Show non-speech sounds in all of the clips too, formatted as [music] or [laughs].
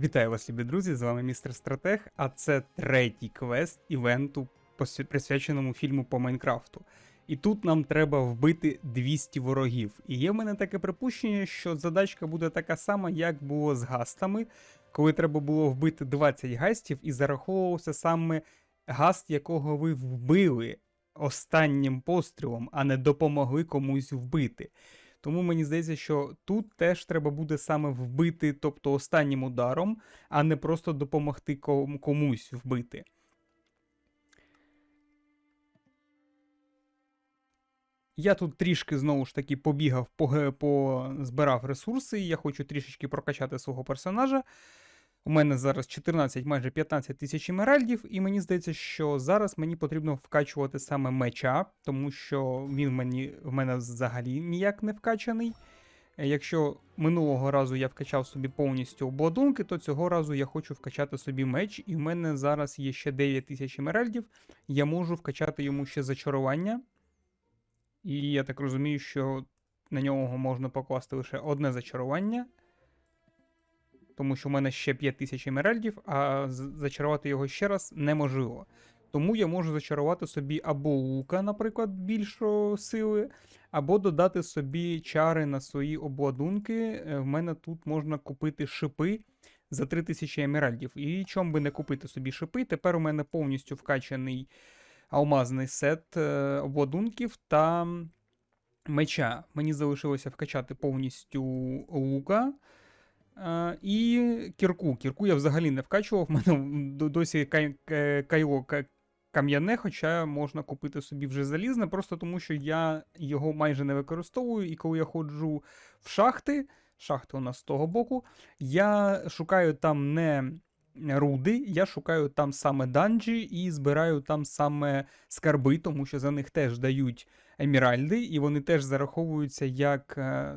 Вітаю вас, любі друзі! З вами містер Стратег, а це третій квест івенту, присвяченому фільму по Майнкрафту. І тут нам треба вбити 200 ворогів. І є в мене таке припущення, що задачка буде така сама, як було з гастами, коли треба було вбити 20 гастів, і зараховувався саме гаст, якого ви вбили останнім пострілом, а не допомогли комусь вбити. Тому мені здається, що тут теж треба буде саме вбити, тобто останнім ударом, а не просто допомогти ком- комусь вбити. Я тут трішки знову ж таки побігав, по збирав ресурси. Я хочу трішечки прокачати свого персонажа. У мене зараз 14, майже 15 тисяч емеральдів, і мені здається, що зараз мені потрібно вкачувати саме меча, тому що він мені, в мене взагалі ніяк не вкачаний. Е, Якщо минулого разу я вкачав собі повністю обладунки, то цього разу я хочу вкачати собі меч, і в мене зараз є ще 9 тисяч емеральдів. Я можу вкачати йому ще зачарування. І я так розумію, що на нього можна покласти лише одне зачарування. Тому що в мене ще 5 тисяч емеральдів, а зачарувати його ще раз неможливо. Тому я можу зачарувати собі або лука, наприклад, більшої сили, або додати собі чари на свої обладунки. Е, В мене тут можна купити шипи за 3000 емеральдів. І чом би не купити собі шипи, тепер у мене повністю вкачаний алмазний сет е, обладунків та меча. Мені залишилося вкачати повністю лука. Е, І кірку. Кірку я взагалі не вкачував. В мене досі кай- кайло кам'яне, хоча можна купити собі вже залізне, просто тому що я його майже не використовую. І коли я ходжу в шахти, шахти у нас з того боку, я шукаю там не руди, я шукаю там саме данжі і збираю там саме скарби, тому що за них теж дають еміральди, і вони теж зараховуються як е,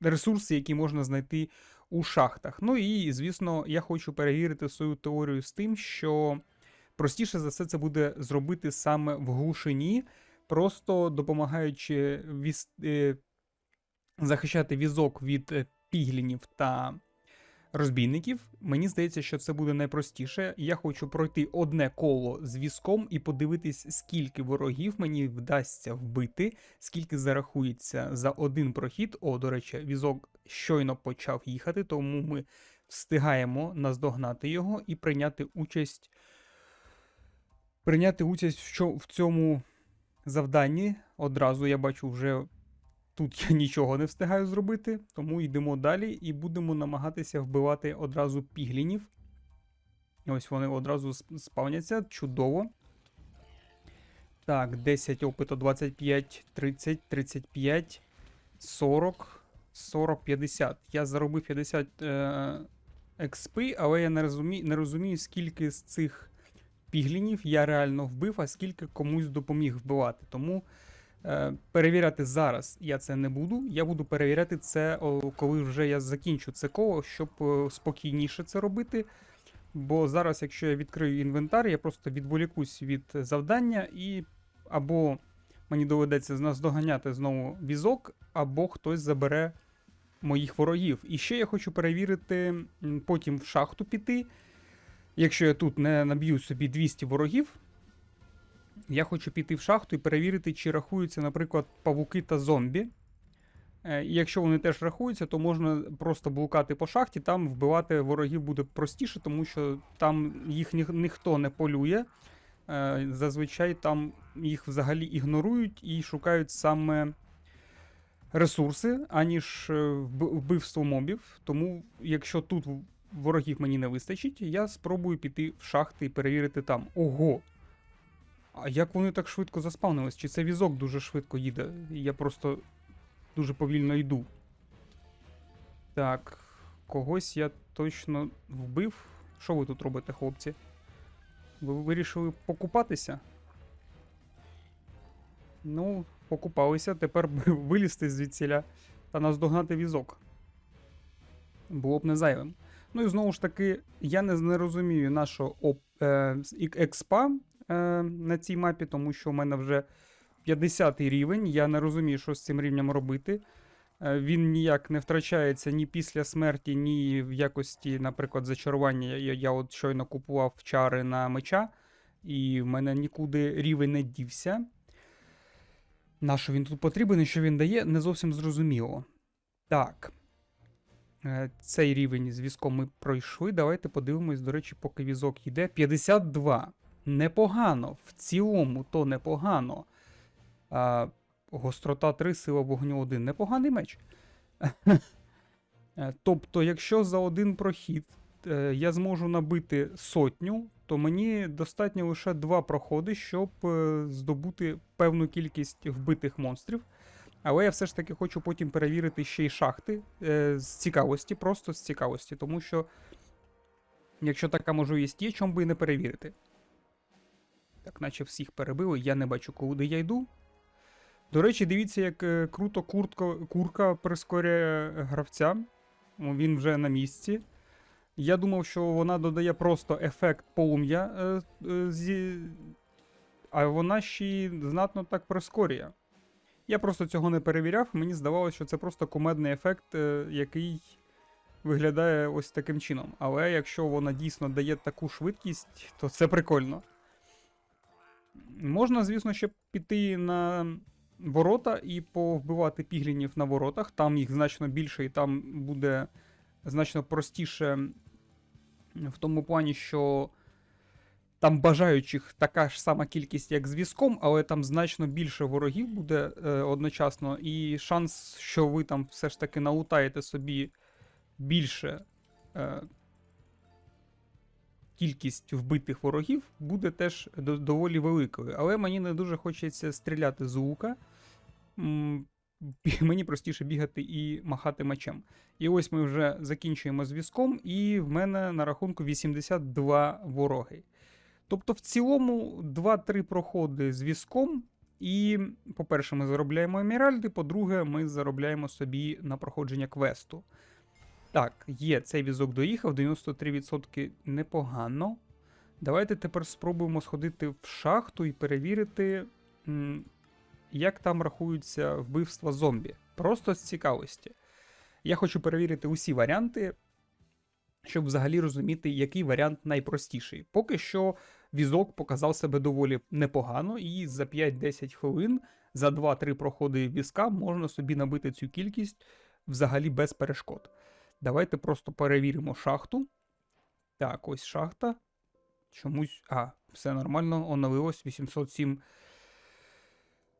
ресурси, які можна знайти у шахтах. Ну і, звісно, я хочу перевірити свою теорію з тим, що простіше за все це буде зробити саме в глушині, просто допомагаючи віз, е, захищати візок від е, піглінів та розбійників. Мені здається, що це буде найпростіше. Я хочу пройти одне коло з візком і подивитись, скільки ворогів мені вдасться вбити, скільки зарахується за один прохід. О, до речі, візок щойно почав їхати, тому ми встигаємо наздогнати його і прийняти участь. Прийняти участь в цьому завданні. Одразу я бачу, вже тут я нічого не встигаю зробити, тому йдемо далі і будемо намагатися вбивати одразу піглінів. Ось вони одразу спавняться. Чудово. Так, 10 опиту, 25, 30, 35, 40, 40, 50. Я заробив 50 е, експи, але я не розумію, не розумію, скільки з цих піглінів я реально вбив, а скільки комусь допоміг вбивати. Тому перевіряти зараз я це не буду. Я буду перевіряти це, коли вже я закінчу це коло, щоб е, спокійніше це робити. Бо зараз, якщо я відкрию інвентар, я просто відволікусь від завдання і або мені доведеться наздоганяти знову візок, або хтось забере моїх ворогів. І ще я хочу перевірити, потім в шахту піти. Якщо я тут не наб'ю собі 200 ворогів, я хочу піти в шахту і перевірити, чи рахуються, наприклад, павуки та зомбі. Е, І якщо вони теж рахуються, то можна просто блукати по шахті, там вбивати ворогів буде простіше, тому що там їх ні, ніхто не полює. Е, Зазвичай там їх взагалі ігнорують і шукають саме ресурси, аніж е, вбивство мобів. Тому, якщо тут ворогів мені не вистачить, я спробую піти в шахти і перевірити там. Ого! А як вони так швидко заспавнились? Чи це візок дуже швидко їде? Я просто дуже повільно йду. Так, когось я точно вбив. Що ви тут робите, хлопці? Ви вирішили покупатися? Ну, покупалися, тепер [laughs] вилізти звідсіля та наздогнати візок. Було б не зайвим. Ну і знову ж таки, я не, розумію нашого е, експа е, на цій мапі, тому що в мене вже 50 рівень. Я не розумію, що з цим рівнем робити. Е, Він ніяк не втрачається ні після смерті, ні в якості, наприклад, зачарування. Я, я от щойно купував чари на меча, і в мене нікуди рівень не дівся. На що він тут потрібен і що він дає, не зовсім зрозуміло. Так. Е, Цей рівень з візком ми пройшли. Давайте подивимось, до речі, поки візок йде. 52. Непогано. В цілому, то непогано. А, гострота 3, сила вогню 1. Непоганий меч. [laughs] Е, Тобто, якщо за один прохід е, я зможу набити сотню, то мені достатньо лише два проходи, щоб е, здобути певну кількість вбитих монстрів. Але я все ж таки хочу потім перевірити ще й шахти з цікавості, просто з цікавості, тому що, якщо така можливість є, чому би і не перевірити. Так, наче всіх перебили, я не бачу, куди я йду. До речі, дивіться, як е, круто куртка, курка прискорює гравця. Він вже на місці. Я думав, що вона додає просто ефект полум'я, е, е, а вона ще знатно так прискорює. Я просто цього не перевіряв, мені здавалося, що це просто кумедний ефект, який виглядає ось таким чином. Але якщо вона дійсно дає таку швидкість, то це прикольно. Можна, звісно, ще піти на ворота і повбивати піглінів на воротах. Там їх значно більше, і там буде значно простіше в тому плані, що там бажаючих така ж сама кількість, як з візком, але там значно більше ворогів буде е, одночасно, і шанс, що ви там все ж таки налутаєте собі більше е, кількість вбитих ворогів, буде теж доволі великою. Але мені не дуже хочеться стріляти з лука. [laughs] Мені простіше бігати і махати мечем. І ось ми вже закінчуємо з візком, і в мене на рахунку 82 вороги. Тобто, в цілому 2-3 проходи з візком. І, по-перше, ми заробляємо еміральди, по-друге, ми заробляємо собі на проходження квесту. Так, є, цей візок доїхав, 93% непогано. Давайте тепер спробуємо сходити в шахту і перевірити, як там рахуються вбивства зомбі. Просто з цікавості. Я хочу перевірити усі варіанти, щоб взагалі розуміти, який варіант найпростіший. Поки що візок показав себе доволі непогано, і за 5-10 хвилин, за 2-3 проходи візка можна собі набити цю кількість взагалі без перешкод. Давайте просто перевіримо шахту. Так, ось шахта. Чомусь. А, все нормально, оновилось 807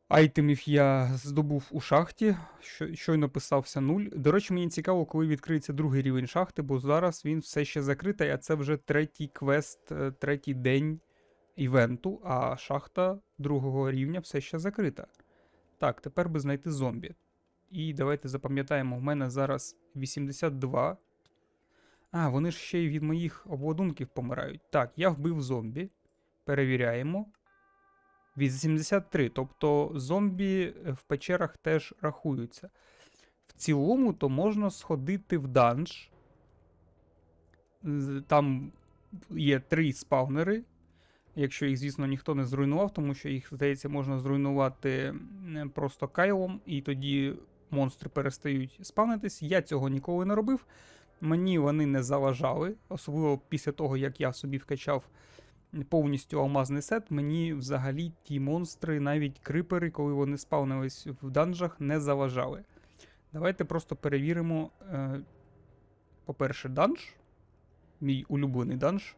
айтемів я здобув у шахті. Щойно писався 0. До речі, мені цікаво, коли відкриється другий рівень шахти, бо зараз він все ще закритий, а це вже третій квест, е, третій день івенту, а шахта другого рівня все ще закрита. Так, тепер би знайти зомбі. І давайте запам'ятаємо, в мене зараз 82. А, вони ж ще й від моїх обладунків помирають. Так, я вбив зомбі. Перевіряємо. 83. Тобто зомбі в печерах теж рахуються. В цілому, то можна сходити в данж. Там є три спавнери. Якщо їх, звісно, ніхто не зруйнував, тому що їх, здається, можна зруйнувати просто кайлом, і тоді монстри перестають спавнитись. Я цього ніколи не робив. Мені вони не заважали, особливо після того, як я собі вкачав повністю алмазний сет, мені взагалі ті монстри, навіть крипери, коли вони спавнились в данжах, не заважали. Давайте просто перевіримо, е, по-перше, данж. Мій улюблений данж.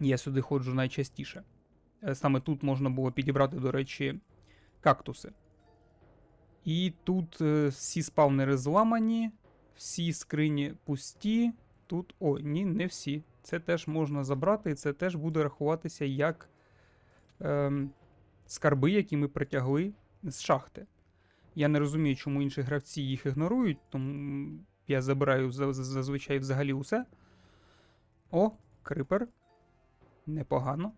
Я сюди ходжу найчастіше. Е, Саме тут можна було підібрати, до речі, кактуси. І тут е, всі спавнери зламані, всі скрині пусті. Тут, о, ні, не всі. Це теж можна забрати, і це теж буде рахуватися як ем, скарби, які ми притягли з шахти. Я не розумію, чому інші гравці їх ігнорують, тому я забираю за- за- зазвичай взагалі усе. О, крипер. Непогано.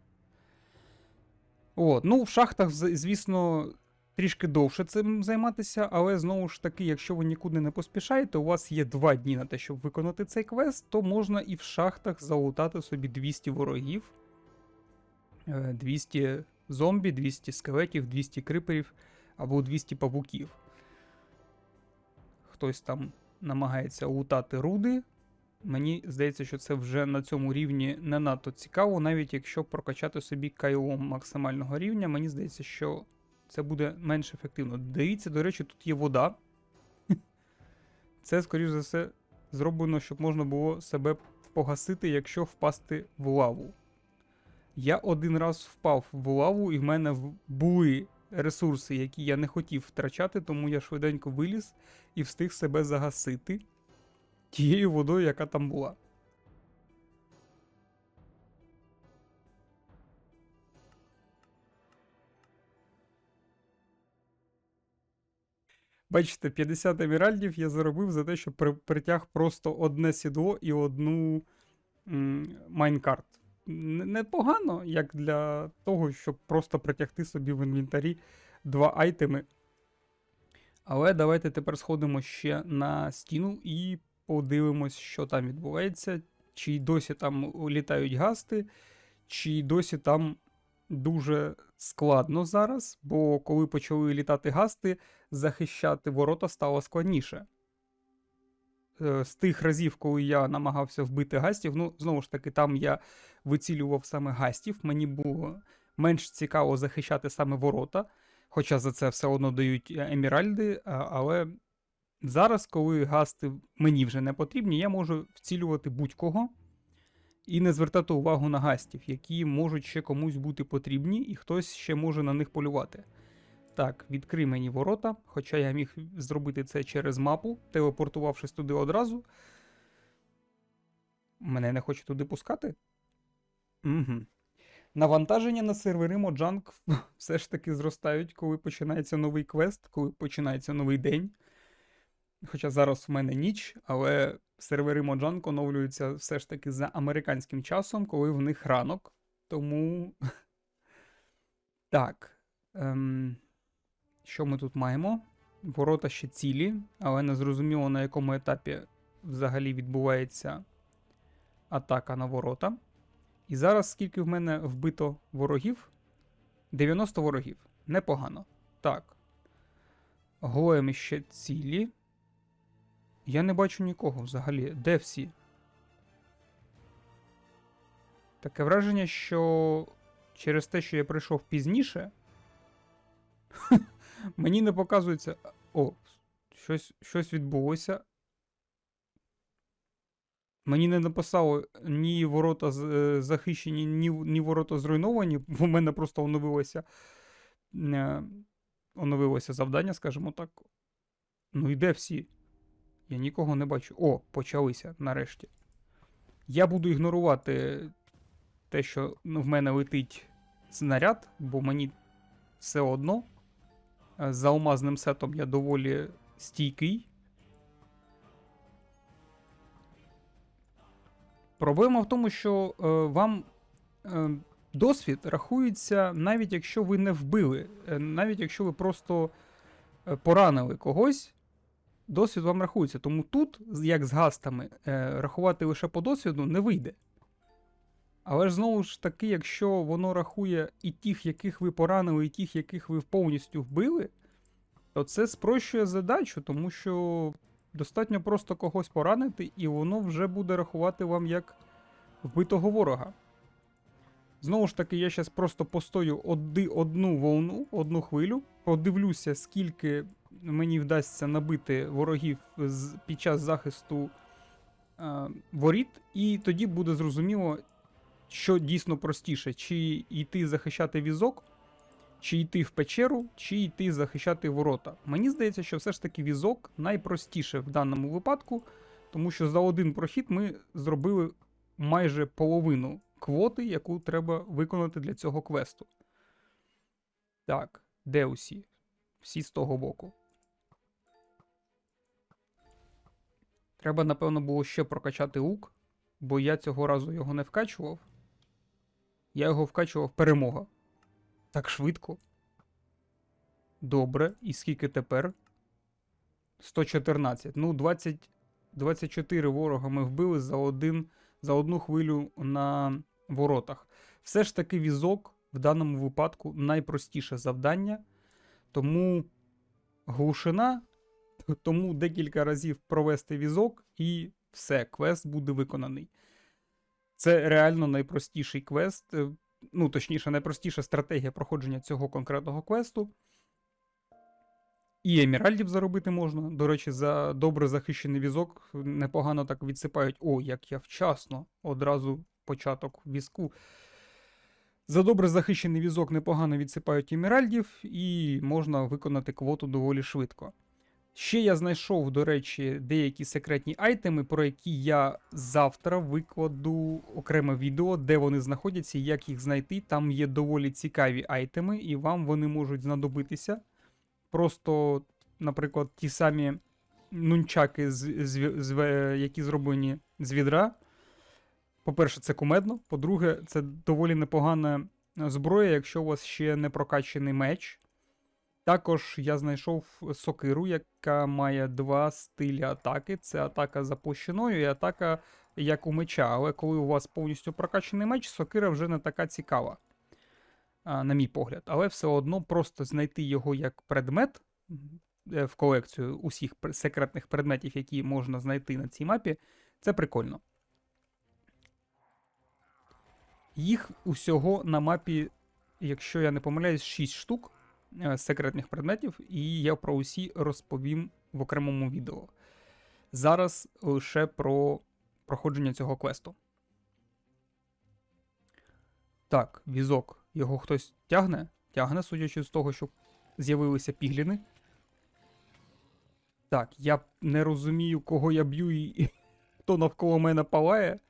От, ну, в шахтах, звісно, трішки довше цим займатися, але знову ж таки, якщо ви нікуди не поспішаєте, у вас є два дні на те, щоб виконати цей квест, то можна і в шахтах залутати собі 200 ворогів, е, 200 зомбі, 200 скелетів, 200 криперів або 200 павуків. хтось там намагається лутати руди. Мені здається, що це вже на цьому рівні не надто цікаво, навіть якщо прокачати собі кайлом максимального рівня, мені здається, що це буде менш ефективно. Дивіться, до речі, тут є вода. [laughs] Це, скоріш за все, зроблено, щоб можна було себе погасити, якщо впасти в лаву. Я один раз впав в лаву, і в мене були ресурси, які я не хотів втрачати, тому я швиденько виліз і встиг себе загасити тією водою, яка там була. Бачите, 50 еміральдів я заробив за те, що при- притяг просто одне сідло і одну м, майнкарт. Непогано, як для того, щоб просто притягти собі в інвентарі два айтеми. Але давайте тепер сходимо ще на стіну і подивимось, що там відбувається. Чи досі там літають гасти, чи досі там дуже складно зараз, бо коли почали літати гасти, захищати ворота стало складніше. Е, З тих разів, коли я намагався вбити гастів, ну, знову ж таки, там я вицілював саме гастів, мені було менш цікаво захищати саме ворота, хоча за це все одно дають е, еміральди, але зараз, коли гасти мені вже не потрібні, я можу вцілювати будь-кого і не звертати увагу на гастів, які можуть ще комусь бути потрібні, і хтось ще може на них полювати. Так, відкрий мені ворота, хоча я міг зробити це через мапу, телепортувавшись туди одразу. Мене не хоче туди пускати? Угу. Навантаження на сервери Mojang [laughs] все ж таки зростають, коли починається новий квест, коли починається новий день. Хоча зараз в мене ніч, але сервери Mojang оновлюються все ж таки за американським часом, коли в них ранок. Тому. [laughs] Так. Ем... Що ми тут маємо? Ворота ще цілі, але не зрозуміло, на якому етапі взагалі відбувається атака на ворота. І зараз скільки в мене вбито ворогів? 90 ворогів. Непогано. Так. Големи ще цілі. Я не бачу нікого взагалі. Де всі? Таке враження, що через те, що я прийшов пізніше, [laughs] мені не показується. О, щось, щось відбулося. Мені не написало ні ворота е, захищені, ні, ні ворота зруйновані. У мене просто оновилося, е, оновилося завдання, скажімо так. Ну і де всі? Я нікого не бачу. О, почалися нарешті. Я буду ігнорувати те, що в мене летить снаряд, бо мені все одно. Е, За алмазним сетом я доволі стійкий. Проблема в тому, що е, вам е, досвід рахується навіть якщо ви не вбили, е, навіть якщо ви просто е, поранили когось, досвід вам рахується. Тому тут, як з гастами, е, рахувати лише по досвіду не вийде. Але ж знову ж таки, якщо воно рахує і тих, яких ви поранили, і тих, яких ви повністю вбили, то це спрощує задачу, тому що достатньо просто когось поранити, і воно вже буде рахувати вам як вбитого ворога. Знову ж таки, я зараз просто постою одди, одну волну, одну хвилю, подивлюся, скільки мені вдасться набити ворогів під час захисту е, воріт, і тоді буде зрозуміло, що дійсно простіше: чи йти захищати візок, чи йти в печеру, чи йти захищати ворота. Мені здається, що все ж таки візок найпростіше в даному випадку, тому що за один прохід ми зробили майже половину квоти, яку треба виконати для цього квесту. Так, де усі? Всі з того боку. Треба, напевно, було ще прокачати лук, бо я цього разу його не вкачував. Я його вкачував перемога. Так швидко. Добре. І скільки тепер? 114. Ну, 20, 24 ворога ми вбили за, один, за одну хвилю на воротах. Все ж таки, візок в даному випадку найпростіше завдання. Тому глушина Тому декілька разів провести візок і все, квест буде виконаний. Це реально найпростіший квест, е, ну, точніше, найпростіша стратегія проходження цього конкретного квесту. І еміральдів заробити можна. До речі, за добре захищений візок непогано так відсипають. О, як я вчасно! Одразу початок візку. За добре захищений візок непогано відсипають еміральдів, і можна виконати квоту доволі швидко. Ще я знайшов, до речі, деякі секретні айтеми, про які я завтра викладу окреме відео, де вони знаходяться і як їх знайти. Там є доволі цікаві айтеми, і вам вони можуть знадобитися. Просто, наприклад, ті самі нунчаки, з, з, з, які зроблені з відра. По-перше, це кумедно. По-друге, це доволі непогана зброя, якщо у вас ще не прокачаний меч. Також я знайшов сокиру, яка має два стилі атаки: це атака за площиною і атака як у меча. Але коли у вас повністю прокачаний меч, сокира вже не така цікава, на мій погляд. Але все одно просто знайти його як предмет е, в колекцію усіх секретних предметів, які можна знайти на цій мапі, це прикольно. Їх усього на мапі, якщо я не помиляюсь, 6 штук секретних предметів, і я про усі розповім в окремому відео. Зараз лише про проходження цього квесту. Так, візок. Його хтось тягне? Тягне, судячи з того, що з'явилися пігліни. Так, я не розумію, кого я б'ю і хто навколо мене палає.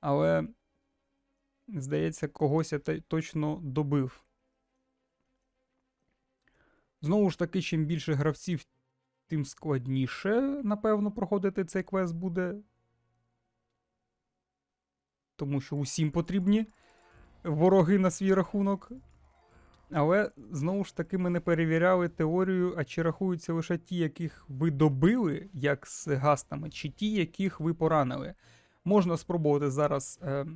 Але, здається, когось я точно добив. Знову ж таки, чим більше гравців, тим складніше, напевно, проходити цей квест буде. Тому що усім потрібні вороги на свій рахунок. Але знову ж таки ми не перевіряли теорію, а чи рахуються лише ті, яких ви добили, як з гастами, чи ті, яких ви поранили. Можна спробувати зараз е,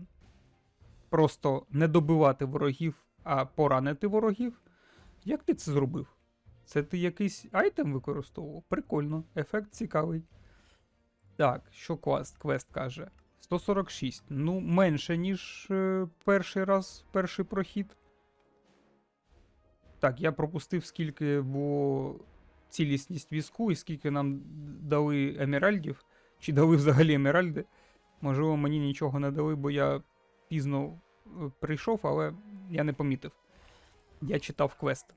просто не добивати ворогів, а поранити ворогів. Як ти це зробив? Це ти якийсь айтем використовував? Прикольно, ефект цікавий. Так, що квест, квест каже? 146. Ну, менше, ніж е, перший раз, перший прохід. Так, я пропустив, скільки було цілісність візку і скільки нам дали еміральдів. Чи дали взагалі еміральди. Можливо, мені нічого не дали, бо я пізно е, прийшов, але я не помітив. Я читав квест.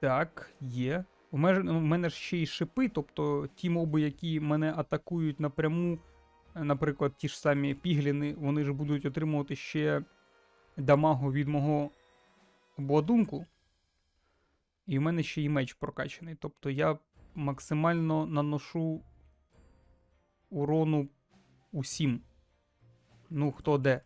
Так, є. У мене, ж ще й шипи, тобто ті моби, які мене атакують напряму, е, наприклад, ті ж самі пігліни, вони ж будуть отримувати ще дамагу від мого обладунку. І в мене ще й меч прокачаний. Тобто я максимально наношу урону усім. Ну, хто де.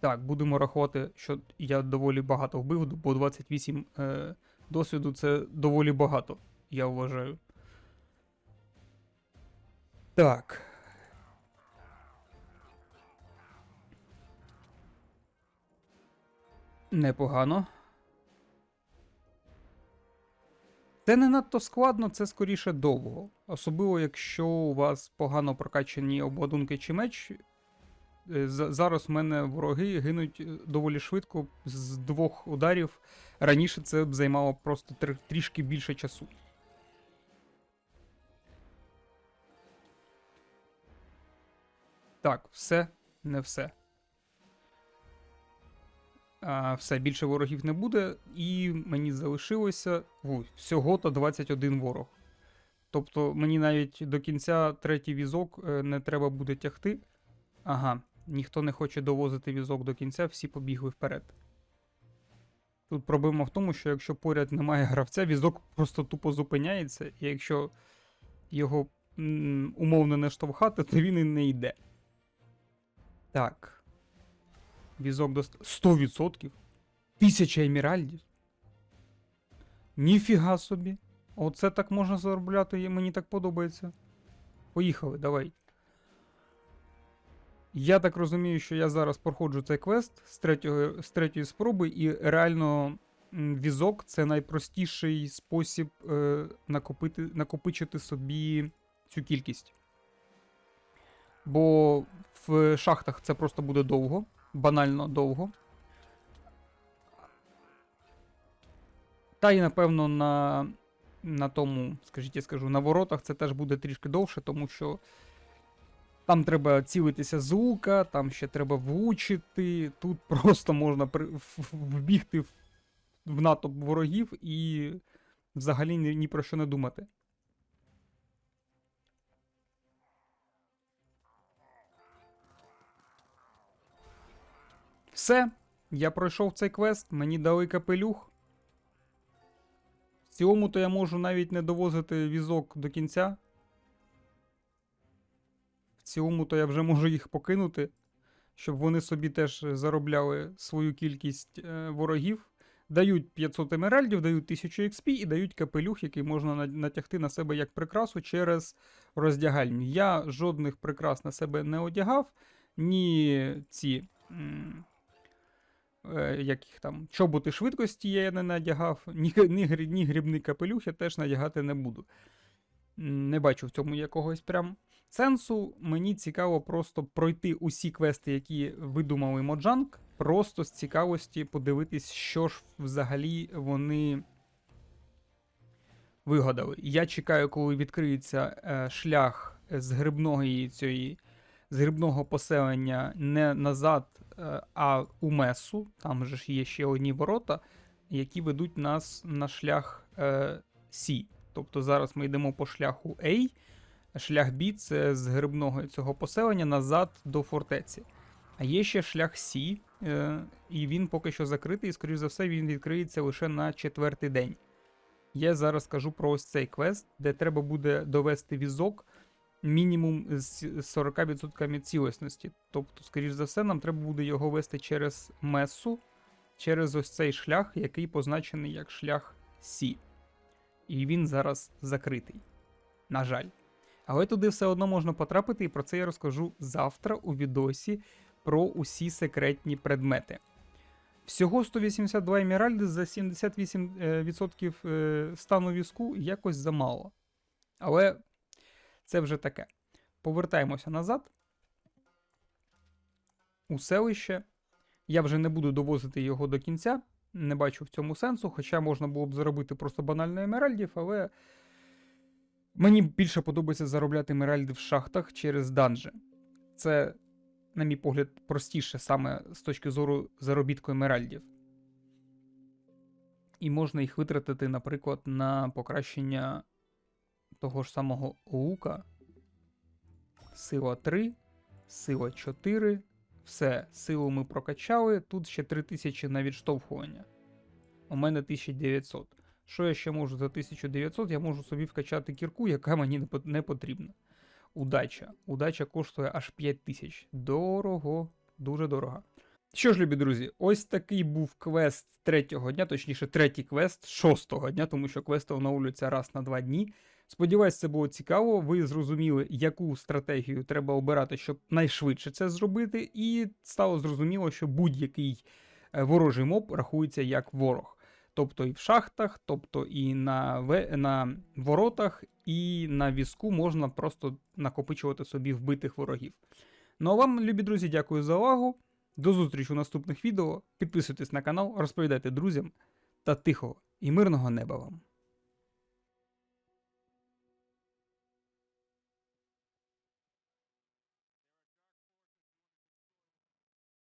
Так, будемо рахувати, що я доволі багато вбив, бо 28 е, досвіду це доволі багато, я вважаю. Так. Непогано. Це не надто складно, це скоріше довго. Особливо, якщо у вас погано прокачані обладунки чи меч. Е, за- Зараз в мене вороги гинуть е, доволі швидко з двох ударів. Раніше це б займало просто тр- трішки більше часу. Так, все, не все. А, все, більше ворогів не буде, і мені залишилося у, всього-то 21 ворог. Тобто мені навіть до кінця третій візок е, не треба буде тягти. Ага, ніхто не хоче довозити візок до кінця, всі побігли вперед. Тут проблема в тому, що якщо поряд немає гравця, візок просто тупо зупиняється, і якщо його умовно не штовхати, то він і не йде. Так. Візок до 100%. Тисяча еміральдів. Ніфіга собі. Оце так можна заробляти, мені так подобається. Поїхали, давай. Я так розумію, що я зараз проходжу цей квест з, третього, з третьої спроби, і реально візок це найпростіший спосіб е, накопити, накопичити собі цю кількість. Бо в шахтах це просто буде довго, банально довго. Та й, напевно, на, на тому, скажіть, я скажу, на воротах це теж буде трішки довше, тому що там треба цілитися з там ще треба влучити. Тут [laughs] просто можна вбігти в, в натовп ворогів і взагалі ні, ні про що не думати. Все, я пройшов цей квест, мені дали капелюх. В цілому то я можу навіть не довозити візок до кінця. Цілому то я вже можу їх покинути, щоб вони собі теж заробляли свою кількість е, ворогів. Дають 500 емеральдів, дають 1000 XP і дають капелюх, який можна натягти на себе як прикрасу через роздягальню. Я жодних прикрас на себе не одягав, ні ці. е, Як там, чоботи швидкості я не надягав, ні, ні, ні грібний капелюх я теж надягати не буду. Не бачу в цьому якогось прям сенсу. Мені цікаво просто пройти усі квести, які видумали Моджанг, просто з цікавості подивитись, що ж взагалі вони вигадали. Я чекаю, коли відкриється е, шлях з грибної цієї з грибного поселення не назад, е, а у Месу. Там же ж є ще одні ворота, які ведуть нас на шлях е, Сі. Тобто зараз ми йдемо по шляху A, шлях B це з грибного цього поселення назад до фортеці. А є ще шлях Сі, е, і він поки що закритий, і, скоріш за все, він відкриється лише на четвертий день. Я зараз кажу про ось цей квест, де треба буде довести візок мінімум з 40% цілісності. Тобто, скоріш за все, нам треба буде його вести через месу, через ось цей шлях, який позначений як шлях Сі. І він зараз закритий. На жаль. Але туди все одно можна потрапити, і про це я розкажу завтра у відосі про усі секретні предмети. Всього 182 еміральди за 78% е, стану візку якось замало. Але це вже таке. Повертаємося назад. У селище. Я вже не буду довозити його до кінця. Не бачу в цьому сенсу, хоча можна було б заробити просто банально емеральдів, але мені більше подобається заробляти емеральди в шахтах через данжі. Це, на мій погляд, простіше саме з точки зору заробітку емеральдів. І можна їх витратити, наприклад, на покращення того ж самого лука. Сила 3, сила 4. Все, силу ми прокачали. Тут ще 3000 на відштовхування. У мене 1900. Що я ще можу за 1900? Я можу собі вкачати кірку, яка мені не потрібна. Удача. Удача коштує аж 5000. Дорого, дуже дорого. Що ж, любі друзі, ось такий був квест третього дня, точніше, третій квест шостого дня, тому що квести оновлюються раз на два дні. Сподіваюсь, це було цікаво. Ви зрозуміли, яку стратегію треба обирати, щоб найшвидше це зробити, і стало зрозуміло, що будь-який е, ворожий моб рахується як ворог. Тобто і в шахтах, тобто і на, на воротах, і на візку можна просто накопичувати собі вбитих ворогів. Ну а вам, любі друзі, дякую за увагу. До зустрічі у наступних відео. Підписуйтесь на канал, розповідайте друзям та тихого і мирного неба вам.